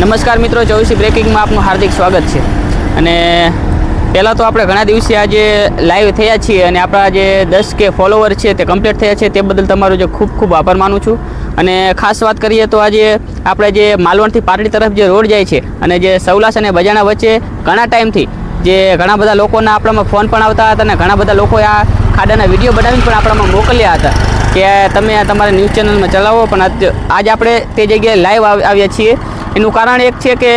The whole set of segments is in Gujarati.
નમસ્કાર મિત્રો, ચોવીસી બ્રેકિંગમાં આપનું હાર્દિક સ્વાગત છે. અને પહેલાં તો આપણે ઘણા દિવસે આજે લાઈવ થયા છીએ અને આપણા જે દસ કે ફોલોવર છે તે કમ્પ્લીટ થયા છે તે બદલ તમારો જે ખૂબ ખૂબ આભાર માનું છું. અને ખાસ વાત કરીએ તો આજે આપણે જે માલવણથી પાટડી તરફ જે રોડ જાય છે અને જે સૌલાસ અને બજાણા વચ્ચે ઘણા ટાઈમથી જે ઘણા બધા લોકોના આપણામાં ફોન પણ આવતા હતા અને ઘણા બધા લોકોએ આ ખાડાના વીડિયો બનાવીને પણ આપણામાં મોકલ્યા હતા કે તમે તમારા ન્યૂઝ ચેનલમાં ચલાવો. પણ આજ આપણે તે જગ્યાએ લાઈવ આવ્યા છીએ. એનું કારણ એક છે કે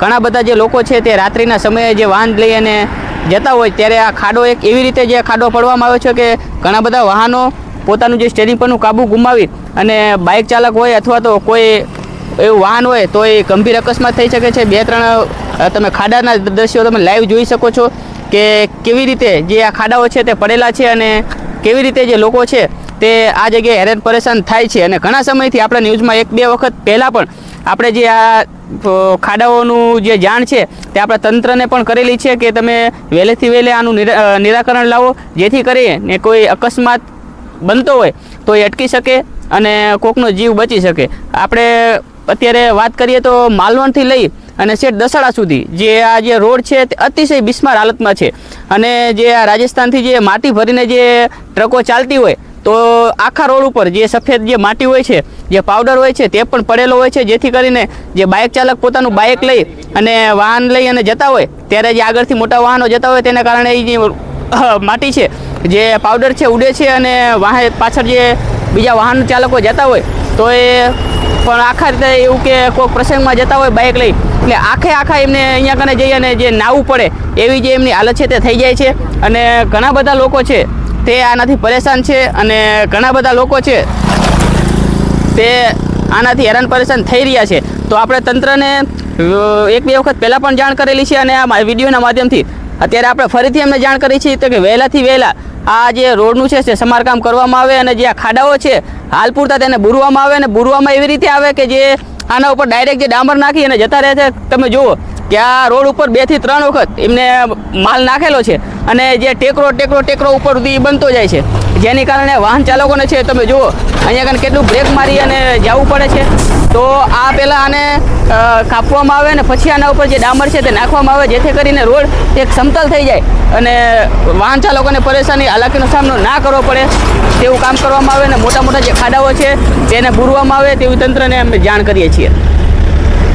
ઘણા બધા જે લોકો છે તે રાત્રિના સમયે જે વાહન લઈ અને જતા હોય ત્યારે આ ખાડો એક એવી રીતે જે ખાડો પડવામાં આવ્યો છે કે ઘણા બધા વાહનો પોતાનું જે સ્ટેરિંગ પરનું કાબુ ગુમાવી અને બાઇક ચાલક હોય અથવા તો કોઈ એવું વાહન હોય તો એ ગંભીર અકસ્માત થઈ શકે છે. બે, ત્રણ તમે ખાડાના દ્રશ્યો તમે લાઈવ જોઈ શકો છો કે કેવી રીતે જે આ ખાડાઓ છે તે પડેલા છે અને કેવી રીતે જે લોકો છે તે આ જગ્યાએ હેરાન પરેશાન થાય છે અને ઘણા સમયથી આપણે ન્યૂઝમાં એક બે વખત પહેલાં પણ આપણે જે આ ખાડાઓનું જે જાણ છે તે આપણે તંત્રને પણ કરેલી છે કે તમે વહેલેથી વહેલે આનું નિરા- નિરાકરણ લાવો, જેથી કરીને કોઈ અકસ્માત બનતો હોય તો એ અટકી શકે અને કોકનો જીવ બચી શકે. આપણે અત્યારે વાત કરીએ તો માલવણથી લઈ અને શેઠ દસાડા સુધી જે આ જે રોડ છે તે અતિશય બિસ્માર હાલતમાં છે. અને જે આ રાજસ્થાનથી જે માટી ભરીને જે ટ્રકો ચાલતી હોય તો આખા રોડ ઉપર જે સફેદ જે માટી હોય છે, જે પાવડર હોય છે, તે પણ પડેલો હોય છે. જેથી કરીને જે બાઇક ચાલક પોતાનું બાઇક લઈ અને વાહન લઈ અને જતા હોય, ત્યારે જે આગળથી મોટા વાહનો જતા હોય, તેને કારણે એ જે માટી છે, જે પાવડર છે, ઉડે છે અને વાહન પાછળ જે બીજા વાહન ચાલકો જતા હોય, તો એ પણ આખા રીતે એવું કે કોઈ પ્રસંગમાં જતા હોય બાઇક લઈ. એટલે આખે આખા એમને અહીંયા કને જઈ અને જે નાવું પડે, એવી જે એમની હાલત છે, તે થઈ જાય છે. અને ઘણા બધા લોકો છે તે આનાથી પરેશાન છે અને ઘણા બધા લોકો છે તે આનાથી હેરાન પરેશાન થઈ રહ્યા છે. તો આપણે તંત્રને એક બે વખત પહેલાં પણ જાણ કરેલી છે અને આ વિડીયોના માધ્યમથી. અત્યારે આપણે ફરીથી એમને જાણ કરી છે તો કે વહેલાથી વહેલા આ જે રોડનું છે તે સમારકામ કરવામાં આવે અને જે આ ખાડાઓ છે, હાલ પૂરતા તેને બુરવામાં આવે અને બુરવામાં એવી રીતે આવે કે જે આના ઉપર ડાયરેક્ટ જે ડામર નાખી અને જતા રહે છે. તમે જુઓ કે આ રોડ ઉપર બેથી ત્રણ વખત એમને માલ નાખેલો છે અને જે ટેકરો ટેકરો ટેકરો ઉપર સુધી બનતો જાય છે. જેની કારણે વાહન ચાલકોને છે, તમે જુઓ, અહીંયા કને કેટલું બ્રેક મારી અને જવું પડે છે. તો આ પહેલાં આને કાપવામાં આવે અને પછી આના ઉપર જે ડામર છે તે નાખવામાં આવે, જેથી કરીને રોડ એક સમતલ થઈ જાય અને વાહન ચાલકોને પરેશાની, હાલાકીનો સામનો ના કરવો પડે. તેવું કામ કરવામાં આવે અને મોટા મોટા જે ખાડાઓ છે, તેને પૂરવામાં આવે તેવી તંત્રને અમે જાણ કરીએ છીએ.